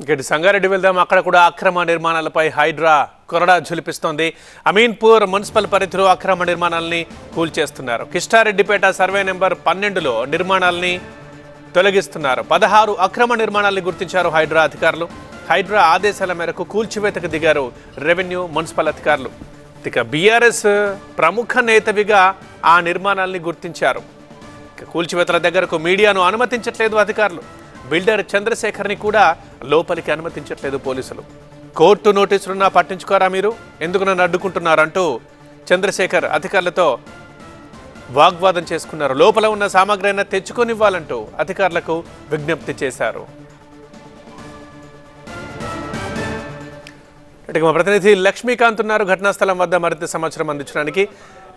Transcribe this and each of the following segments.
ఇక్కడి సంగారెడ్డి వెళ్దాం. అక్కడ కూడా అక్రమ నిర్మాణాలపై హైడ్రా కొరడా ఝులిపిస్తోంది. అమీన్పూర్ మున్సిపల్ పరిధిలో అక్రమ నిర్మాణాలని కూల్చేస్తున్నారు. కిష్టారెడ్డిపేట సర్వే నెంబర్ పన్నెండులో నిర్మాణాలని తొలగిస్తున్నారు. పదహారు అక్రమ నిర్మాణాలను గుర్తించారు హైడ్రా అధికారులు. హైడ్రా ఆదేశాల మేరకు కూల్చివేతకు దిగారు రెవెన్యూ మున్సిపల్ అధికారులు. ఇక బీఆర్ఎస్ ప్రముఖ నేతవిగా ఆ నిర్మాణాలని గుర్తించారు. కూల్చివేతల దగ్గరకు మీడియాను అనుమతించట్లేదు అధికారులు. బిల్డర్ చంద్రశేఖర్ని కూడా లోపలికి అనుమతించట్లేదు పోలీసులు. కోర్టు నోటీసులున్నా పట్టించుకోరా మీరు? ఎందుకు నన్ను అడ్డుకుంటున్నారంటూ చంద్రశేఖర్ అధికారులతో వాగ్వాదం చేసుకున్నారు. లోపల ఉన్న సామాగ్రి అయినా తెచ్చుకొనివ్వాలంటూ అధికారులకు విజ్ఞప్తి చేశారు. ఇటుక మా ప్రతినిధి లక్ష్మీకాంత్ ఉన్నారు. ఘటనా స్థలం వద్ద మరింత సమాచారం అందించడానికి.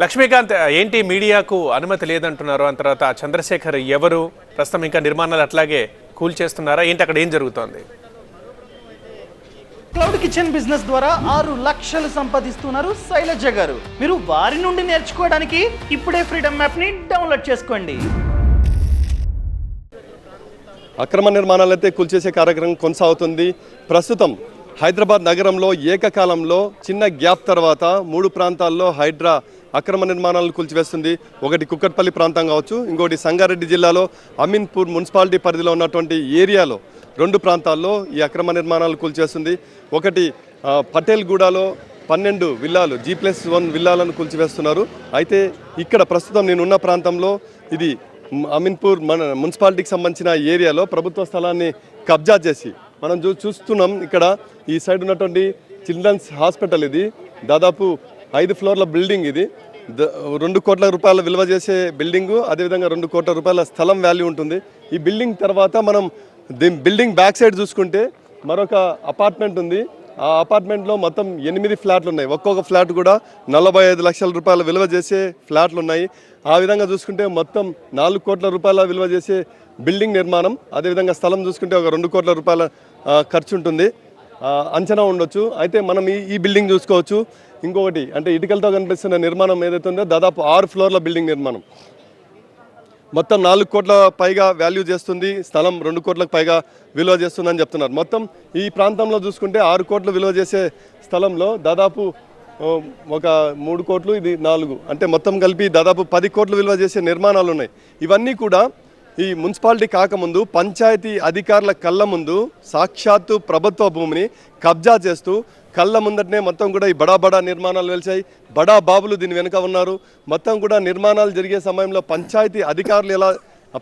లక్ష్మీకాంత్ ఏంటి మీడియాకు అనుమతి లేదంటున్నారు. ఆ తర్వాత చంద్రశేఖర్ ఎవరు? ప్రస్తుతం ఇంకా నిర్మాణాలు అట్లాగే కూల్చేస్తున్నారా ఏంటి అక్కడ ఏం జరుగుతోంది? క్లౌడ్ కిచెన్ బిజినెస్ ద్వారా ఆరు లక్షలు సంపాదిస్తున్నారు శైలజ గారు. మీరు వారి నుండి నేర్చుకోవడానికి ఇప్పుడే ఫ్రీడమ్ యాప్ని డౌన్లోడ్ చేసుకోండి. అక్రమ నిర్మాణాలైతే కూల్చేసే కార్యక్రమం కొనసాగుతుంది. ప్రస్తుతం హైదరాబాద్ నగరంలో ఏకకాలంలో చిన్న గ్యాప్ తర్వాత మూడు ప్రాంతాల్లో హైడ్రా అక్రమ నిర్మాణాలను కూల్చివేస్తుంది. ఒకటి కుక్కట్పల్లి ప్రాంతం కావచ్చు ఇంకోటి సంగారెడ్డి జిల్లాలో అమీన్పూర్ మున్సిపాలిటీ పరిధిలో ఉన్నటువంటి ఏరియాలో రెండు ప్రాంతాల్లో ఈ అక్రమ నిర్మాణాలు కూల్చేస్తుంది ఒకటి పటేల్గూడలో పన్నెండు విల్లాలు జీ ప్లస్ వన్ విల్లాలను కూల్చివేస్తున్నారు. అయితే ఇక్కడ ప్రస్తుతం నేనున్న ప్రాంతంలో ఇది అమీన్పూర్ మన మున్సిపాలిటీకి సంబంధించిన ఏరియాలో ప్రభుత్వ స్థలాన్ని కబ్జా చేసి మనం చూ చూస్తున్నాం. ఇక్కడ ఈ సైడ్ ఉన్నటువంటి చిల్డ్రన్స్ హాస్పిటల్ ఇది. దాదాపు ఐదు ఫ్లోర్ల బిల్డింగ్ ఇది. ద- రెండు కోట్ల రూపాయల విలువ చేసే బిల్డింగు అదేవిధంగా రెండు కోట్ల రూపాయల స్థలం వాల్యూ ఉంటుంది. ఈ బిల్డింగ్ తర్వాత మనం దీని బిల్డింగ్ బ్యాక్ సైడ్ చూసుకుంటే మరొక అపార్ట్మెంట్ ఉంది. ఆ అపార్ట్మెంట్లో మొత్తం ఎనిమిది ఫ్లాట్లు ఉన్నాయి. ఒక్కొక్క ఫ్లాట్ కూడా నలభై ఐదు లక్షల రూపాయల విలువ చేసే ఫ్లాట్లు ఉన్నాయి. ఆ విధంగా చూసుకుంటే మొత్తం నాలుగు కోట్ల రూపాయల విలువ చేసే బిల్డింగ్ నిర్మాణం అదేవిధంగా స్థలం చూసుకుంటే ఒక రెండు కోట్ల రూపాయల ఖర్చు ఉంటుంది అంచనా ఉండొచ్చు. అయితే మనం ఈ ఈ బిల్డింగ్ చూసుకోవచ్చు. ఇంకొకటి అంటే ఇటుకలతో కనిపిస్తున్న నిర్మాణం ఏదైతే ఉందో దాదాపు ఆరు ఫ్లోర్ల బిల్డింగ్ నిర్మాణం. మొత్తం నాలుగు కోట్ల పైగా వాల్యూ చేస్తుంది. స్థలం రెండు కోట్లకు పైగా విలువ చేస్తుందని చెప్తున్నారు. మొత్తం ఈ ప్రాంతంలో చూసుకుంటే ఆరు కోట్లు విలువ చేసే స్థలంలో దాదాపు ఒక మూడు కోట్లు ఇది నాలుగు. అంటే మొత్తం కలిపి దాదాపు పది కోట్లు విలువ చేసే నిర్మాణాలు ఉన్నాయి. ఇవన్నీ కూడా ఈ మున్సిపాలిటీ కాకముందు పంచాయతీ అధికారుల కళ్ళ ముందు సాక్షాత్తు ప్రభుత్వ భూమిని కబ్జా చేస్తూ కళ్ళ ముందటనే మొత్తం కూడా ఈ బడా బడా నిర్మాణాలు వెలిచాయి బడా బాబులు దీని వెనుక ఉన్నారు. మొత్తం కూడా నిర్మాణాలు జరిగే సమయంలో పంచాయతీ అధికారులు ఎలా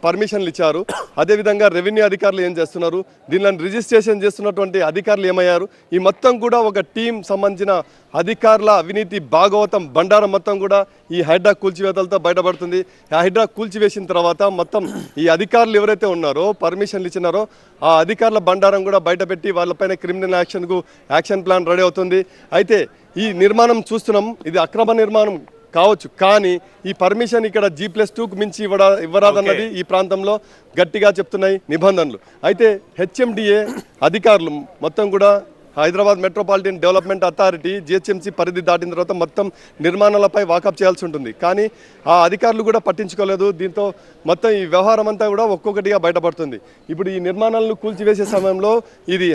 పర్మిషన్లు ఇచ్చారు. అదేవిధంగా రెవెన్యూ అధికారులు ఏం చేస్తున్నారు? దీనిని రిజిస్ట్రేషన్ చేస్తున్నటువంటి అధికారులు ఏమయ్యారు? ఈ మొత్తం కూడా ఒక టీం సంబంధించిన అధికారుల అవినీతి భాగవతం బండారం మొత్తం కూడా ఈ హైడ్రా కూల్చివేతలతో బయటపడుతుంది. ఆ హైడ్రా కూల్చివేసిన తర్వాత మొత్తం ఈ అధికారులు ఎవరైతే ఉన్నారో పర్మిషన్లు ఇచ్చినారో ఆ అధికారుల బండారం కూడా బయటపెట్టి వాళ్ళపైన క్రిమినల్ యాక్షన్కు యాక్షన్ ప్లాన్ రెడీ అవుతుంది. అయితే ఈ నిర్మాణం చూస్తున్నాం. ఇది అక్రమ నిర్మాణం. కావచ్చు. కానీ ఈ పర్మిషన్ ఇక్కడ జీ ప్లస్ టూకు మించి ఇవ్వడా ఇవ్వరాదన్నది ఈ ప్రాంతంలో గట్టిగా చెప్తున్నాయి నిబంధనలు. అయితే హెచ్ఎండిఏ అధికారులు మొత్తం కూడా Hyderabad metropolitan development authority GHMC పరిధి దాటిన తర్వాత మొత్తం నిర్మాణాలపై వాకప్ చేయాల్సి ఉంటుంది. కానీ ఆ అధికారులు కూడా పట్టించుకోలేదు. దీంతో మొత్తం ఈ వ్యవహారం అంతా కూడా ఒక్కొక్కటిగా బయటపడుతుంది. ఇప్పుడు ఈ నిర్మాణాలను కూల్చివేసే సమయంలో ఇది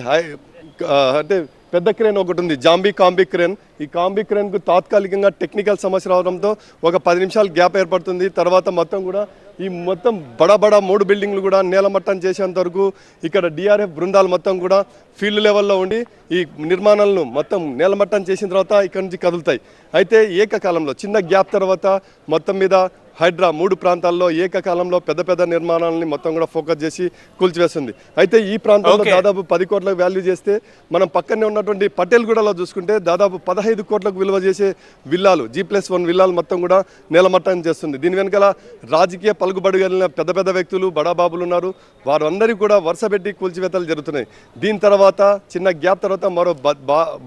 అంటే పెద్ద క్రేన్ ఒకటి ఉంది జాంబీ కాంబీ క్రేన్. ఈ కాంబీ క్రేన్కు తాత్కాలికంగా టెక్నికల్ సమస్య రావడంతో ఒక పది నిమిషాలు గ్యాప్ ఏర్పడుతుంది. తర్వాత మొత్తం కూడా ఈ మొత్తం బడా బడా మూడు బిల్డింగ్లు కూడా నేలమట్టం చేసేంత వరకు ఇక్కడ డిఆర్ఎఫ్ బృందాలు మొత్తం కూడా ఫీల్డ్ లెవెల్లో ఉండి ఈ నిర్మాణాలను మొత్తం నేలమట్టం చేసిన తర్వాత ఇక్కడ నుంచి కదులుతాయి. అయితే ఏకకాలంలో చిన్న గ్యాప్ తర్వాత మొత్తం మీద హైడ్రా మూడు ప్రాంతాల్లో ఏకకాలంలో పెద్ద పెద్ద నిర్మాణాలని మొత్తం కూడా ఫోకస్ చేసి కూల్చివేస్తుంది అయితే ఈ ప్రాంతంలో. దాదాపు పది కోట్లకు వాల్యూ చేస్తే మనం పక్కనే ఉన్నటువంటి పటేల్గూడలో చూసుకుంటే దాదాపు పదహైదు కోట్లకు విలువ చేసే విల్లాలు జీ ప్లస్ వన్ విల్లాలు మొత్తం కూడా నేలమట్టం చేస్తుంది. దీని వెనకాల రాజకీయ పలుకుబడి కలిగిన పెద్ద పెద్ద వ్యక్తులు బడాబాబులు ఉన్నారు. వారందరికీ కూడా వరుస పెట్టి కూల్చివేతలు జరుగుతున్నాయి. దీని తర్వాత చిన్న గ్యాప్ తర్వాత మరో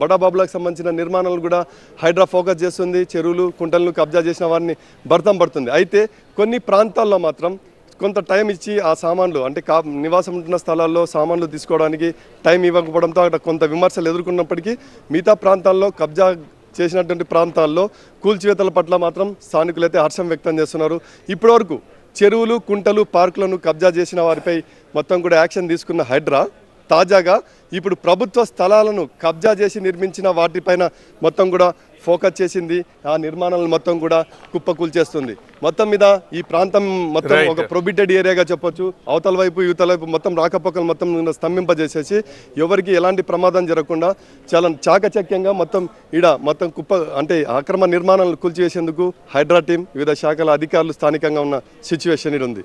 బడాబాబులకు సంబంధించిన నిర్మాణాలు కూడా హైడ్రా ఫోకస్ చేస్తుంది. చెరువులు కుంటలను కబ్జా చేసిన వారిని భర్తం పడుతుంది. అయితే కొన్ని ప్రాంతాల్లో మాత్రం కొంత టైం ఇచ్చి ఆ సామాన్లు అంటే కా నివాసం ఉంటున్న స్థలాల్లో సామాన్లు తీసుకోవడానికి టైం ఇవ్వకపోవడంతో అక్కడ కొంత విమర్శలు ఎదుర్కొన్నప్పటికీ మిగతా ప్రాంతాల్లో కబ్జా చేసినటువంటి ప్రాంతాల్లో కూల్చివేతల పట్ల మాత్రం స్థానికులైతే హర్షం వ్యక్తం చేస్తున్నారు. ఇప్పటివరకు చెరువులు కుంటలు పార్కులను కబ్జా చేసిన వారిపై మొత్తం కూడా యాక్షన్ తీసుకున్న హైడ్రా తాజాగా ఇప్పుడు ప్రభుత్వ స్థలాలను కబ్జా చేసి నిర్మించిన వాటిపైన మొత్తం కూడా ఫోకస్ చేసింది ఆ నిర్మాణాలను మొత్తం కూడా కుప్పకూల్చేస్తుంది. మొత్తం మీద ఈ ప్రాంతం మొత్తం. ఒక ప్రొబిటెడ్ ఏరియాగా చెప్పొచ్చు. అవతల వైపు యువతల వైపు మొత్తం రాకపోకలు మొత్తం స్తంభింపజేసేసి ఎవరికి ఎలాంటి ప్రమాదం జరగకుండా చాలా చాకచక్యంగా మొత్తం ఈడ మొత్తం కుప్ప అంటే అక్రమ నిర్మాణాలను కూల్చివేసేందుకు హైడ్రా టీం వివిధ శాఖల అధికారులు స్థానికంగా ఉన్న సిచ్యువేషన్ ఇది ఉంది